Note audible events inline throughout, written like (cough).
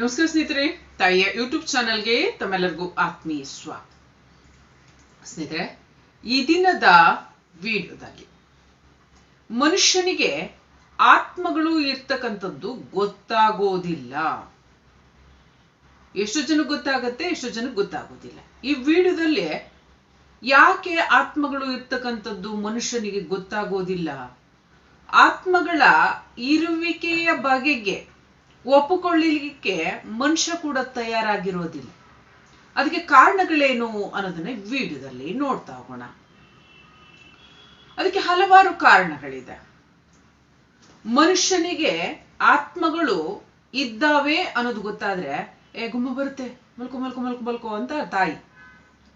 ನಮಸ್ಕಾರ ಸ್ನೇಹಿತರೆ, ತಾಯಿಯ ಯೂಟ್ಯೂಬ್ ಚಾನಲ್ಗೆ ತಮ್ಮೆಲ್ಲರಿಗೂ ಆತ್ಮೀಯ ಸ್ವಾಗತ. ಸ್ನೇಹಿತರೆ, ಈ ದಿನದ ವಿಡಿಯೋದಲ್ಲಿ ಮನುಷ್ಯನಿಗೆ ಆತ್ಮಗಳು ಇರ್ತಕ್ಕಂಥದ್ದು ಗೊತ್ತಾಗೋದಿಲ್ಲ. ಎಷ್ಟು ಜನಕ್ಕೆ ಗೊತ್ತಾಗತ್ತೆ, ಎಷ್ಟು ಜನಕ್ಕೆ ಗೊತ್ತಾಗೋದಿಲ್ಲ. ಈ ವಿಡಿಯೋದಲ್ಲಿ ಯಾಕೆ ಆತ್ಮಗಳು ಇರ್ತಕ್ಕಂಥದ್ದು ಮನುಷ್ಯನಿಗೆ ಗೊತ್ತಾಗೋದಿಲ್ಲ? ಆತ್ಮಗಳ ಇರುವಿಕೆಯ ಬಗೆಗೆ ಒಪ್ಪಿಕೊಳ್ಳಲಿಕ್ಕೆ ಮನುಷ್ಯ ಕೂಡ ತಯಾರಾಗಿರೋದಿಲ್ಲ. ಅದಕ್ಕೆ ಕಾರಣಗಳೇನು ಅನ್ನೋದನ್ನ ವಿಡಿಯೋದಲ್ಲಿ ನೋಡ್ತಾ ಹೋಗೋಣ. ಅದಕ್ಕೆ ಹಲವಾರು ಕಾರಣಗಳಿದೆ. ಮನುಷ್ಯನಿಗೆ ಆತ್ಮಗಳು ಇದ್ದಾವೆ ಅನ್ನೋದು ಗೊತ್ತಾದ್ರೆ, ಏ ಗುಮ್ಮ ಬರುತ್ತೆ, ಮಲ್ಕು ಮಲ್ಕು ಮಲ್ಕು, ಮಲ್ಕೊ ಅಂತ ತಾಯಿ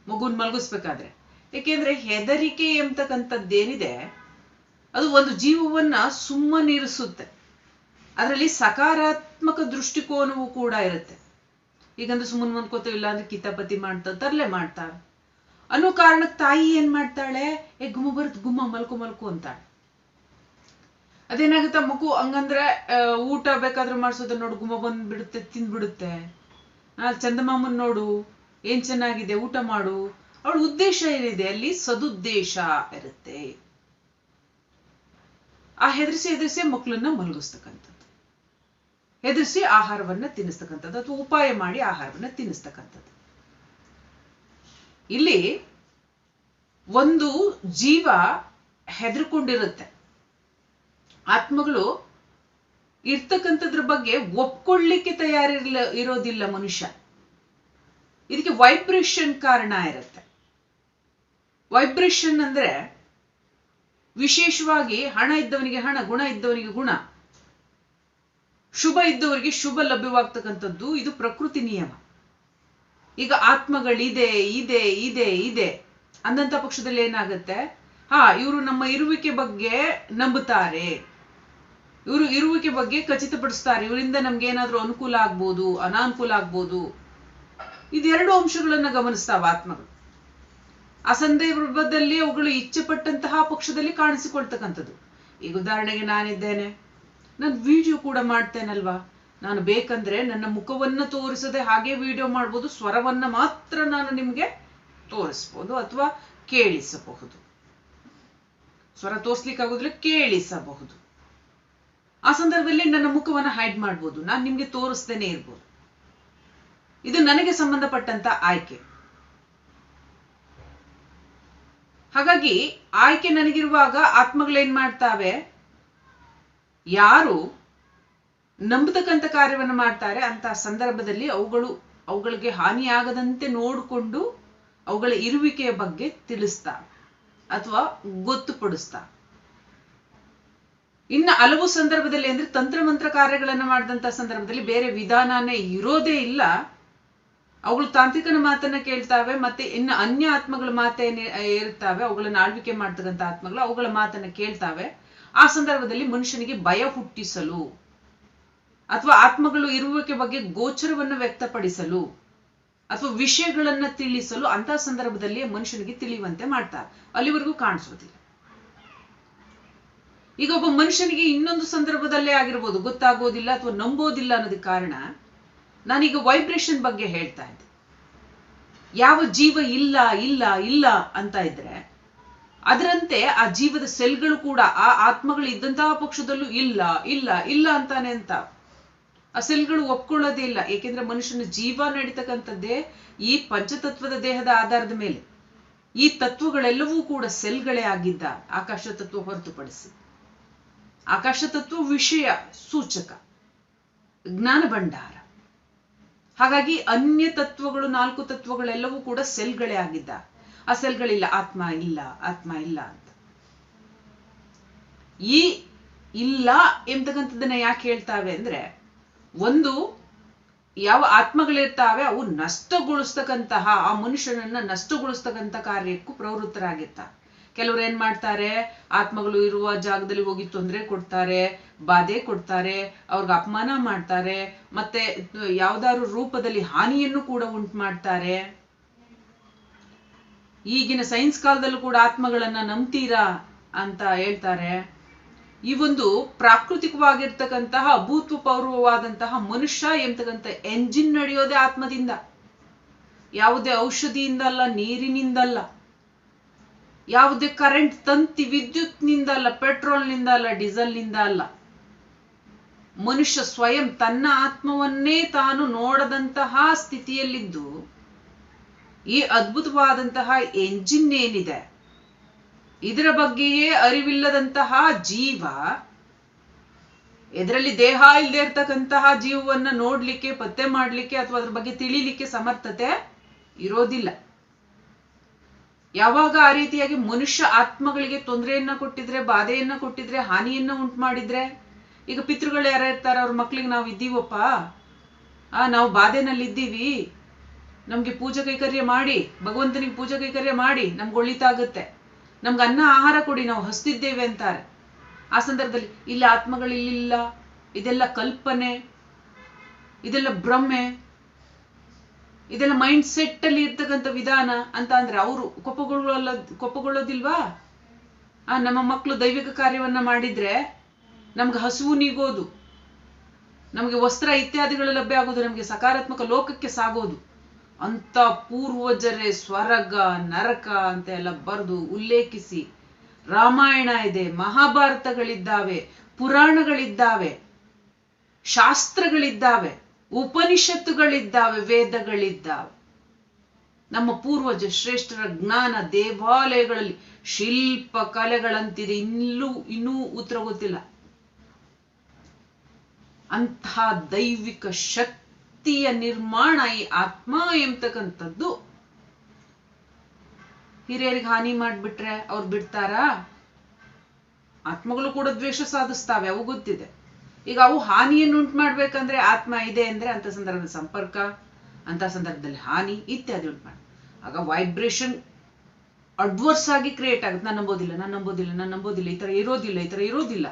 ಮಗುನ್ ಮಲಗಿಸ್ಬೇಕಾದ್ರೆ. ಏಕೆಂದ್ರೆ ಹೆದರಿಕೆ ಎಂಬತಕ್ಕಂಥದ್ದೇನಿದೆ ಅದು ಒಂದು ಜೀವವನ್ನ ಸುಮ್ಮನಿರಿಸುತ್ತೆ. ಅದರಲ್ಲಿ ಸಕಾರಾತ್ಮಕ ದೃಷ್ಟಿಕೋನವೂ ಕೂಡ ಇರುತ್ತೆ. ಈಗಂದ್ರೆ ಸುಮ್ಮನೆ ಮನ್ಕೋತೇವೆ ಇಲ್ಲ ಅಂದ್ರೆ ಕಿತಾಪತಿ ಮಾಡ್ತಾ ತರ್ಲೆ ಮಾಡ್ತಾಳೆ ಅನ್ನೋ ಕಾರಣಕ್ಕೆ ತಾಯಿ ಏನ್ ಮಾಡ್ತಾಳೆ? ಏ, ಗುಮ್ಮ ಬರುತ್ತೆ ಗುಮ್ಮ ಮಲ್ಕು ಮಲ್ಕು ಅಂತಾಳೆ. ಅದೇನಾಗುತ್ತೆ ಮಗು, ಹಂಗಂದ್ರೆ ಊಟ ಬೇಕಾದ್ರೂ ಮಾಡ್ಸೋದ ನೋಡು, ಗುಮ್ಮ ಬಂದ್ಬಿಡುತ್ತೆ, ತಿಂದ್ಬಿಡುತ್ತೆ. ಆ, ಚಂದಮಾಮನ್ ನೋಡು, ಏನ್ ಚೆನ್ನಾಗಿದೆ, ಊಟ ಮಾಡು. ಅವಳ ಉದ್ದೇಶ ಏನಿದೆ? ಅಲ್ಲಿ ಸದುದ್ದೇಶ ಇರುತ್ತೆ. ಆ ಹೆದರಿಸಿ ಹೆದರಿಸಿ ಮಕ್ಕಳನ್ನ ಮಲಗಿಸ್ತಕ್ಕಂಥದ್ದು. ಹೆದರಿಸಿ ಆಹಾರವನ್ನ ತಿನ್ನಿಸ್ತಕ್ಕಂಥದ್ದು ಅಥವಾ ಉಪಾಯ ಮಾಡಿ ಆಹಾರವನ್ನ ತಿನ್ನಿಸ್ತಕ್ಕಂಥದ್ದು. ಇಲ್ಲಿ ಒಂದು ಜೀವ ಹೆದರ್ಕೊಂಡಿರುತ್ತೆ. ಆತ್ಮಗಳು ಇರ್ತಕ್ಕಂಥದ್ರ ಬಗ್ಗೆ ಒಪ್ಕೊಳ್ಳಿಕ್ಕೆ ತಯಾರಿರ್ಲ, ಇರೋದಿಲ್ಲ ಮನುಷ್ಯ. ಇದಕ್ಕೆ ವೈಬ್ರೇಷನ್ ಕಾರಣ ಇರುತ್ತೆ. ವೈಬ್ರೇಷನ್ ಅಂದ್ರೆ ವಿಶೇಷವಾಗಿ ಹಣ ಇದ್ದವನಿಗೆ ಹಣ, ಗುಣ ಇದ್ದವನಿಗೆ ಗುಣ. ಶುಭ ಇದ್ದವರಿಗೆ ಶುಭ ಲಭ್ಯವಾಗ್ತಕ್ಕಂಥದ್ದು ಇದು ಪ್ರಕೃತಿ ನಿಯಮ. ಈಗ ಆತ್ಮಗಳಿದೆ, ಇದೆ ಇದೆ ಇದೆ ಅಂದಂತ ಪಕ್ಷದಲ್ಲಿ ಏನಾಗುತ್ತೆ? ಹಾ, ಇವರು ನಮ್ಮ ಇರುವಿಕೆ ಬಗ್ಗೆ ನಂಬುತ್ತಾರೆ. ಇವರು ಇರುವಿಕೆ ಬಗ್ಗೆ ಖಚಿತಪಡಿಸ್ತಾರೆ. ಇವರಿಂದ ನಮ್ಗೆ ಏನಾದ್ರೂ ಅನುಕೂಲ ಆಗ್ಬೋದು, ಅನಾನುಕೂಲ ಆಗ್ಬೋದು. ಇದೆರಡು ಅಂಶಗಳನ್ನ ಗಮನಿಸ್ತಾವ ಆತ್ಮಗಳು. ಆ ಸಂದರ್ಭದಲ್ಲಿ ಅವುಗಳು ಇಚ್ಛೆ ಪಟ್ಟಂತಹ ಪಕ್ಷದಲ್ಲಿ ಕಾಣಿಸಿಕೊಳ್ತಕ್ಕಂಥದ್ದು. ಈಗ ಉದಾಹರಣೆಗೆ ನಾನಿದ್ದೇನೆ. ನಾನು ವಿಡಿಯೋ ಕೂಡ ಮಾಡ್ತೇನಲ್ವಾ? ನಾನು ಬೇಕಂದ್ರೆ ನನ್ನ ಮುಖವನ್ನ ತೋರಿಸದೆ ಹಾಗೆ ವಿಡಿಯೋ ಮಾಡ್ಬೋದು, ಸ್ವರವನ್ನ ಮಾತ್ರ ನಾನು ನಿಮ್ಗೆ ತೋರಿಸ್ಬೋದು ಅಥವಾ ಕೇಳಿಸಬಹುದು. ಸ್ವರ ತೋರಿಸ್ಲಿಕ್ಕೆ ಆಗೋದಿಲ್ಲ ಕೇಳಿಸಬಹುದು. ಆ ಸಂದರ್ಭದಲ್ಲಿ ನನ್ನ ಮುಖವನ್ನ ಹೈಡ್ ಮಾಡ್ಬೋದು. ನಾನು ನಿಮ್ಗೆ ತೋರಿಸ್ತೇನೆ ಇರ್ಬೋದು. ಇದು ನನಗೆ ಸಂಬಂಧಪಟ್ಟಂತ ಆಯ್ಕೆ. ಹಾಗಾಗಿ ಆಯ್ಕೆ ನನಗಿರುವಾಗ ಆತ್ಮಗಳೇನ್ ಮಾಡ್ತಾವೆ? ಯಾರು ನಂಬತಕ್ಕಂಥ ಕಾರ್ಯವನ್ನು ಮಾಡ್ತಾರೆ ಅಂತ ಸಂದರ್ಭದಲ್ಲಿ ಅವುಗಳು ಅವುಗಳಿಗೆ ಹಾನಿಯಾಗದಂತೆ ನೋಡಿಕೊಂಡು ಅವುಗಳ ಇರುವಿಕೆಯ ಬಗ್ಗೆ ತಿಳಿಸ್ತಾ ಅಥವಾ ಗೊತ್ತುಪಡಿಸ್ತಾ. ಇನ್ನ ಹಲವು ಸಂದರ್ಭದಲ್ಲಿ ಅಂದ್ರೆ ತಂತ್ರಮಂತ್ರ ಕಾರ್ಯಗಳನ್ನು ಮಾಡಿದಂತ ಸಂದರ್ಭದಲ್ಲಿ ಬೇರೆ ವಿಧಾನನೇ ಇರೋದೇ ಇಲ್ಲ. ಅವುಗಳು ತಾಂತ್ರಿಕನ ಮಾತನ್ನ ಕೇಳ್ತಾವೆ, ಮತ್ತೆ ಇನ್ನು ಅನ್ಯ ಆತ್ಮಗಳ ಮಾತೇನೆ ಇರ್ತಾವೆ ಅವುಗಳನ್ನ ಆಳ್ವಿಕೆ ಮಾಡ್ತಕ್ಕಂಥ ಆತ್ಮಗಳು ಅವುಗಳ ಮಾತನ್ನ ಕೇಳ್ತಾವೆ. ಆ ಸಂದರ್ಭದಲ್ಲಿ ಮನುಷ್ಯನಿಗೆ ಭಯ ಹುಟ್ಟಿಸಲು ಅಥವಾ ಆತ್ಮಗಳು ಇರುವಿಕೆ ಬಗ್ಗೆ ಗೋಚರವನ್ನು ವ್ಯಕ್ತಪಡಿಸಲು ಅಥವಾ ವಿಷಯಗಳನ್ನ ತಿಳಿಸಲು ಅಂತ ಸಂದರ್ಭದಲ್ಲಿ ಮನುಷ್ಯನಿಗೆ ತಿಳಿಯುವಂತೆ ಮಾಡ್ತಾರೆ ಅಲ್ಲಿವರೆಗೂ ಕಾಣಿಸೋದಿಲ್ಲ. ಈಗ ಒಬ್ಬ ಮನುಷ್ಯನಿಗೆ ಇನ್ನೊಂದು ಸಂದರ್ಭದಲ್ಲೇ ಆಗಿರ್ಬೋದು, ಗೊತ್ತಾಗೋದಿಲ್ಲ ಅಥವಾ ನಂಬೋದಿಲ್ಲ ಅನ್ನೋದಕ್ಕೆ ಕಾರಣ ನಾನೀಗ ವೈಬ್ರೇಷನ್ ಬಗ್ಗೆ ಹೇಳ್ತಾ ಇದ್ದೆ. ಯಾವ ಜೀವ ಇಲ್ಲ ಇಲ್ಲ ಇಲ್ಲ ಅಂತ ಇದ್ರೆ ಅದರಂತೆ ಆ ಜೀವದ ಸೆಲ್ಗಳು ಕೂಡ ಆ ಆತ್ಮಗಳು ಇದ್ದಂತಹ ಪಕ್ಷದಲ್ಲೂ ಇಲ್ಲ ಇಲ್ಲ ಇಲ್ಲ ಅಂತಾನೆ ಅಂತ. ಆ ಸೆಲ್ಗಳು ಒಪ್ಕೊಳ್ಳೋದೇ ಇಲ್ಲ. ಏಕೆಂದ್ರೆ ಮನುಷ್ಯನ ಜೀವ ನಡೀತಕ್ಕಂಥದ್ದೇ ಈ ಪಂಚತತ್ವದ ದೇಹದ ಆಧಾರದ ಮೇಲೆ. ಈ ತತ್ವಗಳೆಲ್ಲವೂ ಕೂಡ ಸೆಲ್ಗಳೇ ಆಗಿದ್ದ ಆಕಾಶ ತತ್ವ ಹೊರತುಪಡಿಸಿ. ಆಕಾಶ ತತ್ವ ವಿಷಯ, ಸೂಚಕ, ಜ್ಞಾನ ಭಂಡಾರ. ಹಾಗಾಗಿ ಅನ್ಯ ತತ್ವಗಳು, ನಾಲ್ಕು ತತ್ವಗಳೆಲ್ಲವೂ ಕೂಡ ಸೆಲ್ಗಳೇ ಆಗಿದ್ದ. ಆ ಸೆಲ್ಗಳಿಲ್ಲ ಆತ್ಮ ಇಲ್ಲ ಆತ್ಮ ಇಲ್ಲ ಅಂತ. ಈ ಇಲ್ಲ ಎಂಬತಕ್ಕಂಥದ್ದನ್ನ ಯಾಕೆ ಹೇಳ್ತಾವೆ ಅಂದ್ರೆ, ಒಂದು ಯಾವ ಆತ್ಮಗಳಿರ್ತಾವೆ, ಅವು ನಷ್ಟಗೊಳಿಸ್ತಕ್ಕಂತಹ, ಆ ಮನುಷ್ಯನನ್ನ ನಷ್ಟಗೊಳಿಸ್ತಕ್ಕಂಥ ಕಾರ್ಯಕ್ಕೂ ಪ್ರವೃತ್ತರಾಗಿರ್ತಾರೆ. ಕೆಲವ್ರು ಏನ್ ಮಾಡ್ತಾರೆ, ಆತ್ಮಗಳು ಇರುವ ಜಾಗದಲ್ಲಿ ಹೋಗಿ ತೊಂದರೆ ಕೊಡ್ತಾರೆ, ಬಾಧೆ ಕೊಡ್ತಾರೆ, ಅವ್ರಿಗೆ ಅಪಮಾನ ಮಾಡ್ತಾರೆ, ಮತ್ತೆ ಯಾವ್ದಾದ್ರು ರೂಪದಲ್ಲಿ ಹಾನಿಯನ್ನು ಕೂಡ ಉಂಟು ಮಾಡ್ತಾರೆ. ಈಗಿನ ಸೈನ್ಸ್ ಕಾಲದಲ್ಲೂ ಕೂಡ ಆತ್ಮಗಳನ್ನ ನಂಬ್ತೀರಾ ಅಂತ ಹೇಳ್ತಾರೆ. ಈ ಒಂದು ಪ್ರಾಕೃತಿಕವಾಗಿರ್ತಕ್ಕಂತಹ ಅಭೂತಪೂರ್ವವಾದಂತಹ ಮನುಷ್ಯ ಎಂತಕ್ಕಂಥ ಎಂಜಿನ್ ನಡೆಯೋದೇ ಆತ್ಮದಿಂದ. ಯಾವುದೇ ಔಷಧಿಯಿಂದ ಅಲ್ಲ ನೀರಿನಿಂದಲ್ಲ ಯಾವುದೇ ಕರೆಂಟ್ ತಂತಿ ವಿದ್ಯುತ್ನಿಂದ ಅಲ್ಲ ಪೆಟ್ರೋಲ್ನಿಂದ ಅಲ್ಲ ಡೀಸೆಲ್ನಿಂದ ಅಲ್ಲ. ಮನುಷ್ಯ ಸ್ವಯಂ ತನ್ನ ಆತ್ಮವನ್ನೇ ತಾನು ನೋಡದಂತಹ ಸ್ಥಿತಿಯಲ್ಲಿದ್ದು ಈ ಅದ್ಭುತವಾದಂತಹ ಎಂಜಿನ್ ಏನಿದೆ ಇದರ ಬಗ್ಗೆಯೇ ಅರಿವಿಲ್ಲದಂತಹ ಜೀವ ಇದರಲ್ಲಿ ದೇಹ ಇಲ್ಲದೆ ಇರ್ತಕ್ಕಂತಹ ಜೀವವನ್ನ ನೋಡ್ಲಿಕ್ಕೆ, ಪತ್ತೆ ಮಾಡ್ಲಿಕ್ಕೆ ಅಥವಾ ಅದ್ರ ಬಗ್ಗೆ ತಿಳಿಲಿಕ್ಕೆ ಸಮರ್ಥತೆ ಇರೋದಿಲ್ಲ. ಯಾವಾಗ ಆ ರೀತಿಯಾಗಿ ಮನುಷ್ಯ ಆತ್ಮಗಳಿಗೆ ತೊಂದರೆಯನ್ನ ಕೊಟ್ಟಿದ್ರೆ, ಬಾಧೆಯನ್ನ ಕೊಟ್ಟಿದ್ರೆ, ಹಾನಿಯನ್ನ ಉಂಟು ಮಾಡಿದ್ರೆ, ಈಗ ಪಿತೃಗಳು ಯಾರ ಇರ್ತಾರೆ, ಅವ್ರ ಮಕ್ಳಿಗೆ ನಾವು ಇದ್ದೀವಪ್ಪ? ಆ, ನಾವು ಬಾಧೆನಲ್ಲಿ ಇದ್ದೀವಿ ನಮ್ಗೆ ಪೂಜೆ ಕೈಕರ್ಯ ಮಾಡಿ, ಭಗವಂತನಿಗೆ ಪೂಜೆ ಕೈಕರ್ಯ ಮಾಡಿ ನಮ್ಗೆ ಒಳಿತಾಗುತ್ತೆ. ನಮ್ಗೆ ಅನ್ನ ಆಹಾರ ಕೊಡಿ, ನಾವು ಹಸ್ತಿದ್ದೇವೆ ಅಂತಾರೆ. ಆ ಸಂದರ್ಭದಲ್ಲಿ ಇಲ್ಲಿ ಆತ್ಮಗಳಿಲ್ಲ ಇದೆಲ್ಲ ಕಲ್ಪನೆ, ಇದೆಲ್ಲ ಭ್ರಮೆ, ಇದೆಲ್ಲ ಮೈಂಡ್ ಸೆಟ್ ಅಲ್ಲಿ ಇರ್ತಕ್ಕಂಥ ವಿಧಾನ ಅಂತ ಅಂದ್ರೆ ಅವರು ಕೊಪ್ಪಗೊಳ್ಳಲ್ಲ ಕೊಪ್ಪಗೊಳ್ಳೋದಿಲ್ವಾ? ಆ, ನಮ್ಮ ಮಕ್ಕಳು ದೈವಿಕ ಕಾರ್ಯವನ್ನ ಮಾಡಿದ್ರೆ ನಮ್ಗೆ ಹಸುವು ನೀಗೋದು, ನಮಗೆ ವಸ್ತ್ರ ಇತ್ಯಾದಿಗಳು ಲಭ್ಯ ಆಗೋದು, ನಮಗೆ ಸಕಾರಾತ್ಮಕ ಲೋಕಕ್ಕೆ ಸಾಗೋದು. ಅಂತ ಪೂರ್ವಜರೇ ಸ್ವರ್ಗ, ನರಕ ಅಂತ ಎಲ್ಲ ಬರೆದು ಉಲ್ಲೇಖಿಸಿ, ರಾಮಾಯಣ ಇದೆ, ಮಹಾಭಾರತಗಳಿದ್ದಾವೆ, ಪುರಾಣಗಳಿದ್ದಾವೆ, ಶಾಸ್ತ್ರಗಳಿದ್ದಾವೆ, ಉಪನಿಷತ್ತುಗಳಿದ್ದಾವೆ, ವೇದಗಳಿದ್ದಾವೆ. ನಮ್ಮ ಪೂರ್ವಜ ಶ್ರೇಷ್ಠರ ಜ್ಞಾನ ದೇವಾಲಯಗಳಲ್ಲಿ ಶಿಲ್ಪ ಕಲೆಗಳಂತಿದೆ. ಇನ್ನೂ ಇನ್ನೂ ಉತ್ತರ ಗೊತ್ತಿಲ್ಲ. ಅಂತಹ ದೈವಿಕ ಶಕ್ತಿಯ ನಿರ್ಮಾಣ ಈ ಆತ್ಮ ಎಂಬತಕ್ಕಂಥದ್ದು. ಹಿರಿಯರಿಗೆ ಹಾನಿ ಮಾಡ್ಬಿಟ್ರೆ ಅವ್ರು ಬಿಡ್ತಾರಾ? ಆತ್ಮಗಳು ಕೂಡ ದ್ವೇಷ ಸಾಧಿಸ್ತಾವೆ, ಅವು ಗೊತ್ತಿದೆ. ಈಗ ಅವು ಹಾನಿಯನ್ನು ಉಂಟು ಮಾಡ್ಬೇಕಂದ್ರೆ ಆತ್ಮ ಇದೆ ಅಂದ್ರೆ ಅಂತ ಸಂದರ್ಭದಲ್ಲಿ ಸಂಪರ್ಕ, ಅಂತ ಸಂದರ್ಭದಲ್ಲಿ ಹಾನಿ ಇತ್ಯಾದಿ ಉಂಟು ಮಾಡಿ ಆಗ ವೈಬ್ರೇಷನ್ ಅಡ್ವರ್ಸ್ ಆಗಿ ಕ್ರಿಯೇಟ್ ಆಗುತ್ತೆ. ನಾನು ನಂಬೋದಿಲ್ಲ ನಾನು ನಂಬೋದಿಲ್ಲ ನಾನು ನಂಬೋದಿಲ್ಲ, ಈ ತರ ಇರೋದಿಲ್ಲ, ಈ ತರ ಇರೋದಿಲ್ಲ.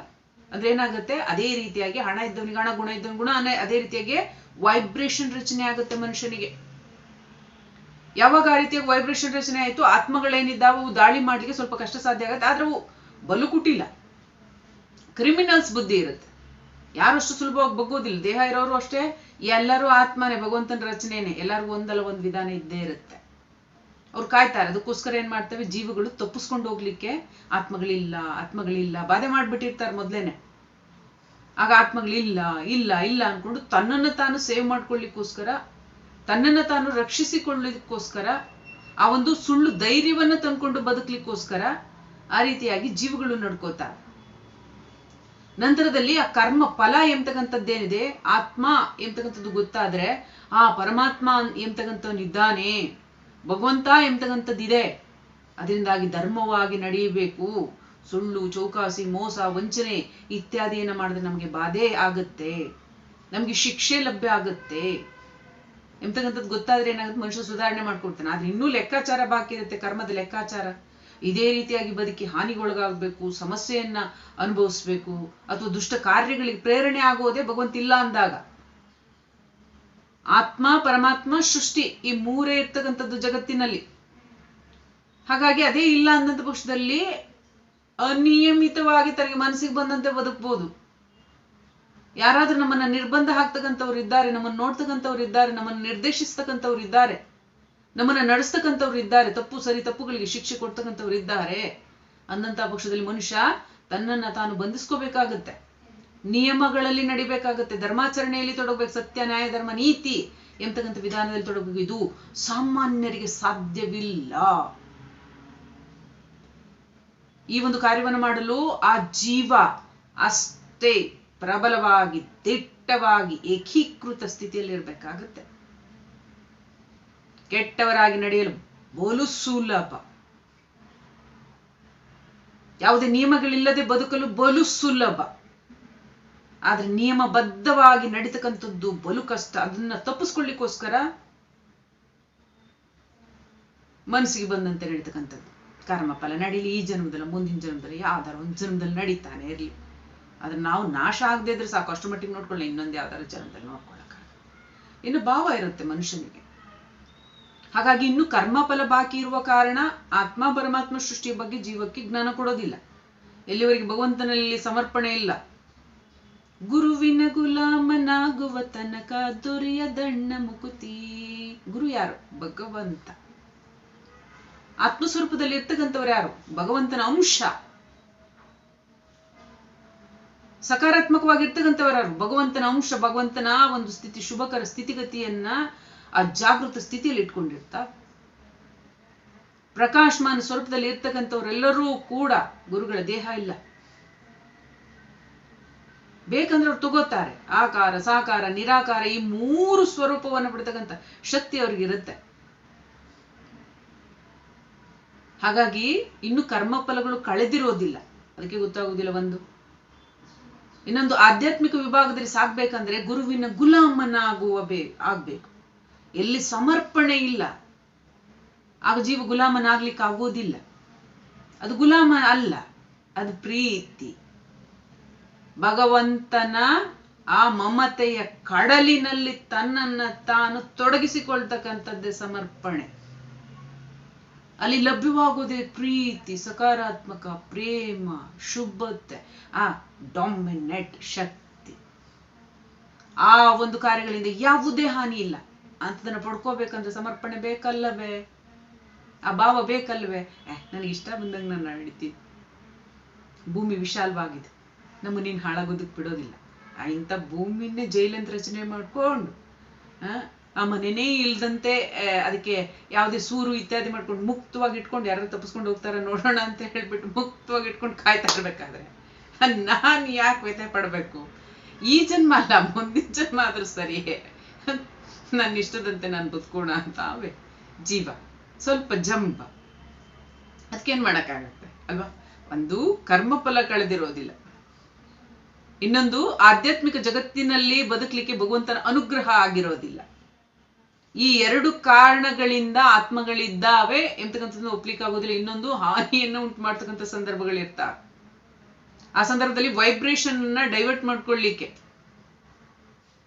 ಅಂದ್ರೆ ಏನಾಗುತ್ತೆ? ಅದೇ ರೀತಿಯಾಗಿ ಹಣ ಇದ್ದವನಿಗೆ ಹಣ, ಗುಣ ಇದ್ದವನಿಗೆ ಗುಣ ಅದೇ ರೀತಿಯಾಗಿ ವೈಬ್ರೇಷನ್ ರಚನೆ ಆಗುತ್ತೆ ಮನುಷ್ಯನಿಗೆ. ಯಾವಾಗ ಆ ರೀತಿಯಾಗಿ ವೈಬ್ರೇಷನ್ ರಚನೆ ಆಯಿತು, ಆತ್ಮಗಳೇನಿದ್ದಾವೆ, ದಾಳಿ ಮಾಡ್ಲಿಕ್ಕೆ ಸ್ವಲ್ಪ ಕಷ್ಟ ಸಾಧ್ಯ ಆಗುತ್ತೆ. ಆದ್ರೆ ಅವು ಬಲು ಕುಟಿಲ್ಲ ಕ್ರಿಮಿನಲ್ಸ್ ಬುದ್ಧಿ ಇರುತ್ತೆ. ಯಾರಷ್ಟು ಸುಲಭವಾಗಿ ಬಗ್ಗೋದಿಲ್ಲ. ದೇಹ ಇರೋರು ಅಷ್ಟೇ, ಎಲ್ಲರೂ ಆತ್ಮನೇ, ಭಗವಂತನ ರಚನೆನೇ. ಎಲ್ಲರಿಗೂ ಒಂದಲ್ಲ ಒಂದು ವಿಧಾನ ಇದ್ದೇ ಇರುತ್ತೆ. ಅವ್ರು ಕಾಯ್ತಾರೆ, ಅದಕ್ಕೋಸ್ಕರ ಏನ್ ಮಾಡ್ತವೆ? ಜೀವಗಳು ತಪ್ಪಿಸ್ಕೊಂಡು ಹೋಗ್ಲಿಕ್ಕೆ ಆತ್ಮಗಳಿಲ್ಲ ಆತ್ಮಗಳಿಲ್ಲ. ಬಾಧೆ ಮಾಡ್ಬಿಟ್ಟಿರ್ತಾರೆ ಮೊದ್ಲೇನೆ. ಆಗ ಆತ್ಮಗಳಿಲ್ಲ ಇಲ್ಲ ಇಲ್ಲ ಅನ್ಕೊಂಡು ತನ್ನನ್ನು ತಾನು ಸೇವ್ ಮಾಡ್ಕೊಳ್ಳಿಕ್ಕೋಸ್ಕರ, ತನ್ನನ್ನು ತಾನು ರಕ್ಷಿಸಿಕೊಳ್ಳಿಕ್ಕೋಸ್ಕರ, ಆ ಒಂದು ಸುಳ್ಳು ಧೈರ್ಯವನ್ನ ತಂದ್ಕೊಂಡು ಬದುಕ್ಲಿಕ್ಕೋಸ್ಕರ ಆ ರೀತಿಯಾಗಿ ಜೀವಗಳು ನಡ್ಕೋತಾರೆ. ನಂತರದಲ್ಲಿ ಆ ಕರ್ಮ ಫಲ ಎಂಬತಕ್ಕಂಥದ್ದೇನಿದೆ ಆತ್ಮ ಎಂಬತಕ್ಕಂಥದ್ದು ಗೊತ್ತಾದ್ರೆ, ಆ ಪರಮಾತ್ಮ ಎಂಬತಕ್ಕಂಥವನಿದ್ದಾನೆ ಭಗವಂತ ಎಂಬತಕ್ಕಂಥದ್ದಿದೆ ಅದರಿಂದಾಗಿ ಧರ್ಮವಾಗಿ ನಡೆಯಬೇಕು. ಸುಳ್ಳು, ಚೌಕಾಸಿ, ಮೋಸ, ವಂಚನೆ ಇತ್ಯಾದಿಯನ್ನು ಮಾಡಿದ್ರೆ ನಮಗೆ ಬಾಧೆ ಆಗುತ್ತೆ. ನಮಗೆ ಶಿಕ್ಷೆ ಲಭ್ಯ ಆಗುತ್ತೆ. ಎಂತಕ್ಕಂಥದ್ದು ಗೊತ್ತಾದ್ರೆ ಏನಾಗುತ್ತೆ? ಮನುಷ್ಯ ಸುಧಾರಣೆ ಮಾಡ್ಕೊಡ್ತಾನೆ. ಆದ್ರೆ ಇನ್ನೂ ಲೆಕ್ಕಾಚಾರ ಬಾಕಿ ಇರುತ್ತೆ ಕರ್ಮದ ಲೆಕ್ಕಾಚಾರ. ಇದೇ ರೀತಿಯಾಗಿ ಬದುಕಿ ಹಾನಿಗೊಳಗಾಗಬೇಕು, ಸಮಸ್ಯೆಯನ್ನ ಅನುಭವಿಸ್ಬೇಕು, ಅಥವಾ ದುಷ್ಟ ಕಾರ್ಯಗಳಿಗೆ ಪ್ರೇರಣೆ ಆಗೋದೇ ಭಗವಂತ ಇಲ್ಲ ಅಂದಾಗ. ಆತ್ಮ, ಪರಮಾತ್ಮ, ಸೃಷ್ಟಿ ಈ ಮೂರೇ ಇರ್ತಕ್ಕಂಥದ್ದು ಜಗತ್ತಿನಲ್ಲಿ. ಹಾಗಾಗಿ ಅದೇ ಇಲ್ಲ ಅಂದಂತ ಪಕ್ಷದಲ್ಲಿ ಅನಿಯಮಿತವಾಗಿ ತನಗೆ ಮನಸ್ಸಿಗೆ ಬಂದಂತೆ ಬದುಕ್ಬೋದು. ಯಾರಾದ್ರೂ ನಮ್ಮನ್ನ ನಿರ್ಬಂಧ ಹಾಕ್ತಕ್ಕಂಥವ್ರು ಇದ್ದಾರೆ, ನಮ್ಮನ್ನ ನೋಡ್ತಕ್ಕಂಥವ್ರು ಇದ್ದಾರೆ, ನಮ್ಮನ್ನ ನಿರ್ದೇಶಿಸ್ತಕ್ಕಂಥವ್ರು ಇದ್ದಾರೆ, ನಮ್ಮನ್ನ ನಡೆಸ್ತಕ್ಕಂಥವ್ರು ಇದ್ದಾರೆ, ತಪ್ಪು ಸರಿ ತಪ್ಪುಗಳಿಗೆ ಶಿಕ್ಷೆ ಕೊಡ್ತಕ್ಕಂಥವ್ರು ಇದ್ದಾರೆ, ಅಂದಂತ ಪಕ್ಷದಲ್ಲಿ ಮನುಷ್ಯ ತನ್ನನ್ನ ತಾನು ಬಂಧಿಸ್ಕೋಬೇಕಾಗತ್ತೆ. ನಿಯಮಗಳಲ್ಲಿ ನಡಿಬೇಕಾಗತ್ತೆ. ಧರ್ಮಾಚರಣೆಯಲ್ಲಿ ತೊಡಗಬೇಕು. ಸತ್ಯ, ನ್ಯಾಯ, ಧರ್ಮ, ನೀತಿ ಎಂತಕ್ಕಂಥ ವಿಧಾನದಲ್ಲಿ ತೊಡಗಬೇಕು ಇದು ಸಾಮಾನ್ಯರಿಗೆ ಸಾಧ್ಯವಿಲ್ಲ. ಈ ಒಂದು ಕಾರ್ಯವನ್ನು ಮಾಡಲು ಆ ಜೀವ ಅಷ್ಟೇ ಪ್ರಬಲವಾಗಿ, ದಿಟ್ಟವಾಗಿ, ಏಕೀಕೃತ ಸ್ಥಿತಿಯಲ್ಲಿ ಇರಬೇಕಾಗತ್ತೆ. ಕೆಟ್ಟವರಾಗಿ ನಡೆಯಲು ಬೋಲು ಸುಲಭ. ಯಾವುದೇ ನಿಯಮಗಳಿಲ್ಲದೆ ಬದುಕಲು ಬಲು ಸುಲಭ. ಆದ್ರೆ ನಿಯಮಬದ್ಧವಾಗಿ ನಡೀತಕ್ಕಂಥದ್ದು ಬಲು ಕಷ್ಟ. ಅದನ್ನ ತಪ್ಪಿಸ್ಕೊಳ್ಳಿಕ್ಕೋಸ್ಕರ ಮನಸ್ಸಿಗೆ ಬಂದಂತೆ ನಡೀತಕ್ಕಂಥದ್ದು. ಕರ್ಮಫಲ ನಡೀಲಿ, ಈ ಜನ್ಮದಲ್ಲಿ, ಮುಂದಿನ ಜನ್ಮದಲ್ಲಿ ಯಾವ್ದಾರ ಒಂದು ಜನ್ಮದಲ್ಲಿ ನಡೀತಾನೆ ಇರ್ಲಿ. ಆದ್ರೆ ನಾವು ನಾಶ ಆಗದೆ ಇದ್ರೆ ಸಾಕು, ಅಷ್ಟು ಮಟ್ಟಿಗೆ ನೋಡ್ಕೊಳ್ಳಿ, ಇನ್ನೊಂದು ಯಾವ್ದಾರ ಜನ್ಮದಲ್ಲಿ ನೋಡ್ಕೊಳಕ ಇನ್ನು ಭಾವ ಇರುತ್ತೆ ಮನುಷ್ಯನಿಗೆ. ಹಾಗಾಗಿ ಇನ್ನು ಕರ್ಮಫಲ ಬಾಕಿ ಇರುವ ಕಾರಣ ಆತ್ಮ ಪರಮಾತ್ಮ ಸೃಷ್ಟಿಯ ಬಗ್ಗೆ ಜೀವಕ್ಕೆ ಜ್ಞಾನ ಕೊಡೋದಿಲ್ಲ. ಎಲ್ಲಿವರೆಗೆ ಭಗವಂತನಲ್ಲಿ ಸಮರ್ಪಣೆ ಇಲ್ಲ. ಗುರುವಿನ ಗುಲಾಮನಾಗುವ ತನಕ ದೊರೆಯ ದಣ್ಣ ಮುಕುತಿ. ಗುರು ಯಾರು? ಭಗವಂತ. ಆತ್ಮಸ್ವರೂಪದಲ್ಲಿ ಇರ್ತಕ್ಕಂಥವ್ರು ಯಾರು? ಭಗವಂತನ ಅಂಶ. ಸಕಾರಾತ್ಮಕವಾಗಿರ್ತಕ್ಕಂಥವ್ರು ಯಾರು? ಭಗವಂತನ ಅಂಶ, ಭಗವಂತನ ಒಂದು ಸ್ಥಿತಿ, ಶುಭಕರ ಸ್ಥಿತಿಗತಿಯನ್ನ ಆ ಜಾಗೃತ ಸ್ಥಿತಿಯಲ್ಲಿ ಇಟ್ಕೊಂಡಿರ್ತಾ. ಪ್ರಕಾಶಮಾನ ಸ್ವರೂಪದಲ್ಲಿ ಇರ್ತಕ್ಕಂಥವ್ರೆಲ್ಲರೂ ಕೂಡ ಗುರುಗಳ ದೇಹ ಇಲ್ಲ. ಬೇಕಂದ್ರೆ ಅವ್ರು ತಗೋತಾರೆ. ಆಕಾರ, ಸಾಕಾರ, ನಿರಾಕಾರ ಈ ಮೂರು ಸ್ವರೂಪವನ್ನು ಬಿಡ್ತಕ್ಕಂಥ ಶಕ್ತಿ ಅವ್ರಿಗೆ ಇರುತ್ತೆ ಹಾಗಾಗಿ ಇನ್ನು ಕರ್ಮಫಲಗಳು ಕಳೆದಿರೋದಿಲ್ಲ. ಅದಕ್ಕೆ ಗೊತ್ತಾಗುವುದಿಲ್ಲ ಒಂದು. ಇನ್ನೊಂದು ಆಧ್ಯಾತ್ಮಿಕ ವಿಭಾಗದಲ್ಲಿ ಸಾಗ್ಬೇಕಂದ್ರೆ ಗುರುವಿನ ಗುಲಾಮನಾಗುವ ಬೇ, ಆಗ್ಬೇಕು. ಎಲ್ಲಿ ಸಮರ್ಪಣೆ ಇಲ್ಲ, ಆಗ ಜೀವ ಗುಲಾಮನಾಗ್ಲಿಕ್ಕೆ ಆಗೋದಿಲ್ಲ ಅದು ಗುಲಾಮ ಅಲ್ಲ, ಅದು ಪ್ರೀತಿ. ಭಗವಂತನ ಆ ಮಮತೆಯ ಕಡಲಿನಲ್ಲಿ ತನ್ನನ್ನ ತಾನು ತೊಡಗಿಸಿಕೊಳ್ತಕ್ಕಂಥದ್ದೇ ಸಮರ್ಪಣೆ. ಅಲ್ಲಿ ಲಭ್ಯವಾಗೋದೇ ಪ್ರೀತಿ, ಸಕಾರಾತ್ಮಕ, ಪ್ರೇಮ, ಶುಭತೆ, ಆ ಡಾಮಿನೆಟ್ ಶಕ್ತಿ. ಆ ಒಂದು ಕಾರ್ಯಗಳಿಂದ ಯಾವುದೇ ಹಾನಿ ಇಲ್ಲ. ಅಂತದನ್ನ ಪಡ್ಕೋಬೇಕಂದ್ರೆ ಸಮರ್ಪಣೆ ಬೇಕಲ್ಲವೇ? ಆ ಭಾವ ಬೇಕಲ್ವೇ ನನಗೆ ಇಷ್ಟ ಬಂದಂಗೆ ನಾನು ನಡೀತೀನಿ. ಭೂಮಿ ವಿಶಾಲವಾಗಿದೆ. ನಮ್ಮ ನೀನು ಹಾಳಾಗೋದಕ್ಕೆ ಬಿಡೋದಿಲ್ಲ. ಆ ಇಂಥ ಭೂಮಿನೇ ಜೈಲಂತ ರಚನೆ ಮಾಡ್ಕೊಂಡು ಆ, ಮನೆನೇ ಇಲ್ದಂತೆ ಅದಕ್ಕೆ ಯಾವುದೇ ಸೂರು ಇತ್ಯಾದಿ ಮಾಡ್ಕೊಂಡು ಮುಕ್ತವಾಗಿ ಇಟ್ಕೊಂಡು ಯಾರು ತಪ್ಪಿಸ್ಕೊಂಡು ಹೋಗ್ತಾರ ನೋಡೋಣ ಅಂತ ಹೇಳ್ಬಿಟ್ಟು ಮುಕ್ತವಾಗಿ ಇಟ್ಕೊಂಡು ಕಾಯ್ತಾ ಇರ್ಬೇಕಾದ್ರೆ. ನಾನು ಯಾಕೆ ವ್ಯಥೆ ಪಡಬೇಕು? ಈ ಜನ್ಮ ಅಲ್ಲ ಮುಂದಿನ ಜನ್ಮ ಆದ್ರೂ ಸರಿಯೇ. (laughs) ನನ್ನ ಇಷ್ಟದಂತೆ ನಾನು ಬದುಕೋಣ ಅಂತ ಅವೇ ಜೀವ. ಸ್ವಲ್ಪ ಜಂಬ. ಅದಕ್ಕೇನ್ ಮಾಡೋಕ್ಕಾಗತ್ತೆ ಅಲ್ವಾ? ಒಂದು ಕರ್ಮಫಲ ಕಳೆದಿರೋದಿಲ್ಲ. ಇನ್ನೊಂದು ಆಧ್ಯಾತ್ಮಿಕ ಜಗತ್ತಿನಲ್ಲಿ ಬದುಕಲಿಕ್ಕೆ ಭಗವಂತನ ಅನುಗ್ರಹ ಆಗಿರೋದಿಲ್ಲ. ಈ ಎರಡು ಕಾರಣಗಳಿಂದ ಆತ್ಮಗಳಿದ್ದಾವೆ. ಎಂತಕ್ಕಂಥದ್ದು ಒಪ್ಲಿಕ್ಕೆ ಆಗೋದಿಲ್ಲ ಇನ್ನೊಂದು ಹಾನಿಯನ್ನು ಉಂಟು ಮಾಡ್ತಕ್ಕಂಥ ಸಂದರ್ಭಗಳಿರ್ತಾವೆ ಆ ಸಂದರ್ಭದಲ್ಲಿ ವೈಬ್ರೇಷನ್ ಅನ್ನ ಡೈವರ್ಟ್ ಮಾಡ್ಕೊಳ್ಳಿಕ್ಕೆ